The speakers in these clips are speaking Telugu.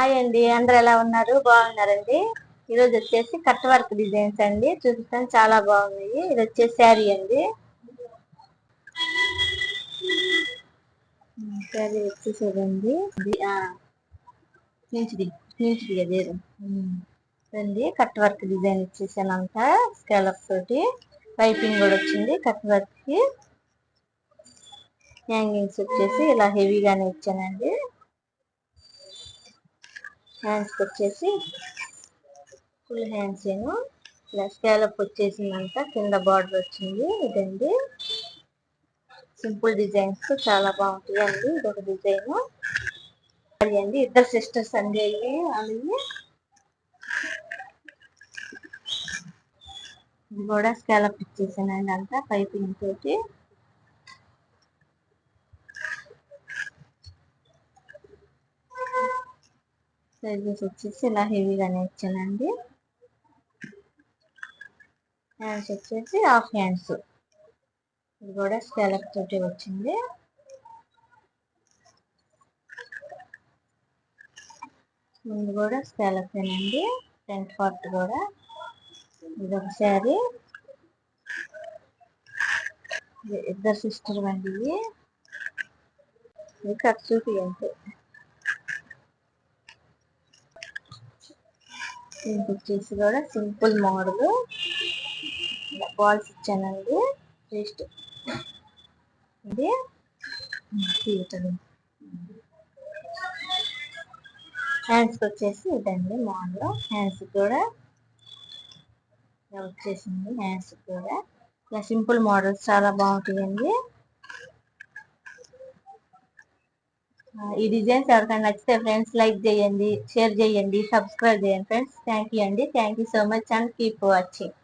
హాయ్ అండి అందరు ఎలా ఉన్నారు? బాగున్నారండి? ఈరోజు వచ్చేసి కట్ వర్క్ డిజైన్స్ అండి చూపిస్తాను. చాలా బాగున్నాయి. ఇది వచ్చేసి శారీ అండి. శారీ వచ్చేసేదండి. నీచుది నీచుది అదే రండి కట్ వర్క్ డిజైన్ ఇచ్చేసాను అంతా స్కాలప్ తోటి. పైపింగ్ కూడా వచ్చింది కట్ వర్క్కి. హ్యాంగింగ్స్ వచ్చేసి ఇలా హెవీగానే ఇచ్చానండి. హ్యాండ్స్ వచ్చేసి ఫుల్ హ్యాండ్స్ ఏమో ఇలా స్కాలప్ వచ్చేసిందంతా కింద బార్డర్ వచ్చింది ఇదండి. సింపుల్ డిజైన్స్ చాలా బాగుంటాయి అండి ఇదొక డిజైన్ అండి ఇద్దరు సిస్టర్స్ అండి అవి అవి ఇది కూడా స్కాలప్ ఇచ్చేసానండి అంతా పైపింగ్ తోటి. సైజెస్ వచ్చేసి ఇలా హెవీగానే ఇచ్చానండి హ్యాండ్స్ వచ్చేసి హాఫ్ హ్యాండ్స్ ఇది కూడా స్కాలప్ తోటి వచ్చింది ముందు కూడా స్కాలప్ అండి ఫ్రంట్ పార్ట్ కూడా ఇది ఒక శారీ ఇద్దరు సిస్టర్ అండి ఇది కట్ చూపి అంతే దీనికి వచ్చేసి కూడా సింపుల్ మోడల్. బాల్స్ ఇచ్చానండి. జస్ట్ ఇది హ్యాండ్స్కి వచ్చేసి ఇదండి మోడల్. హ్యాండ్స్ కూడా వచ్చేసింది. హ్యాండ్స్ కూడా. ఇలా సింపుల్ మోడల్స్ చాలా బాగుంటాయండి. ఈ డిజైన్స్ ఎవరికైనా నచ్చితే ఫ్రెండ్స్ లైక్ చేయండి షేర్ చేయండి సబ్స్క్రైబ్ చేయండి. ఫ్రెండ్స్ థ్యాంక్ యూ అండి. Thank you so much and keep watching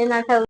ఏంటంటే